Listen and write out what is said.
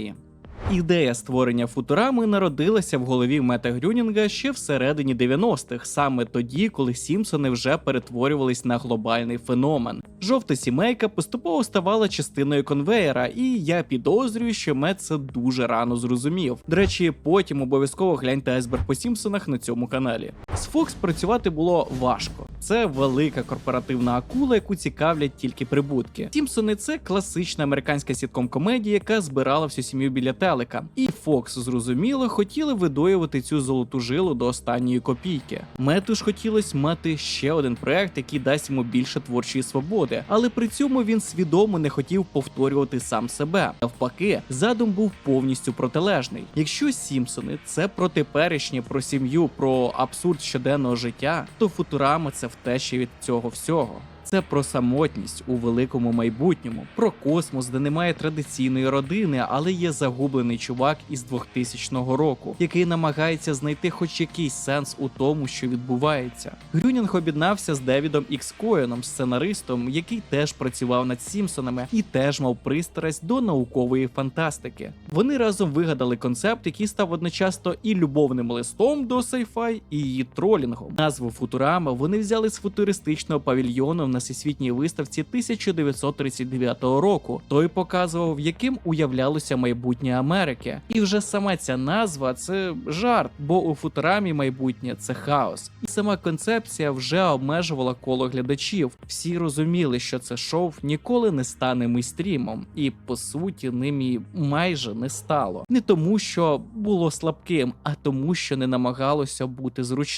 ідеї. Ідея створення Футурами народилася в голові Мета Грюнінга ще всередині 90-х, саме тоді, коли Сімпсони вже перетворювались на глобальний феномен. Жовта сімейка поступово ставала частиною конвеєра, і я підозрюю, що Мет це дуже рано зрозумів. До речі, потім обов'язково гляньте айсберг по Сімпсонах на цьому каналі. З Fox працювати було важко. Це велика корпоративна акула, яку цікавлять тільки прибутки. Сімпсони це класична американська сітком комедія, яка збирала всю сім'ю біля телека. І Fox, зрозуміло, хотіли видоювати цю золоту жилу до останньої копійки. Мету ж хотілося мати ще один проект, який дасть йому більше творчої свободи, але при цьому він свідомо не хотів повторювати сам себе. Навпаки, задум був повністю протилежний. Якщо Сімпсони це про теперішнє, про сім'ю, про абсурд щоденного життя, то Футурама це втеча від цього всього. Це про самотність у великому майбутньому, про космос, де немає традиційної родини, але є загублений чувак із 2000 року, який намагається знайти хоч якийсь сенс у тому, що відбувається. Грюнінг об'єднався з Девідом Ікс Коеном, сценаристом, який теж працював над Сімпсонами і теж мав пристрасть до наукової фантастики. Вони разом вигадали концепт, який став одночасно і любовним листом до сайфай, і її тролінгом. Назву Футурама вони взяли з футуристичного павільйону на всесвітній виставці 1939 року. Той показував, яким уявлялося майбутнє Америки. І вже сама ця назва це жарт, бо у футурамі майбутнє це хаос. І сама концепція вже обмежувала коло глядачів. Всі розуміли, що це шоу ніколи не стане мейстрімом, і по суті ним і майже не стало. Не тому, що було слабким, а тому, що не намагалося бути зручним.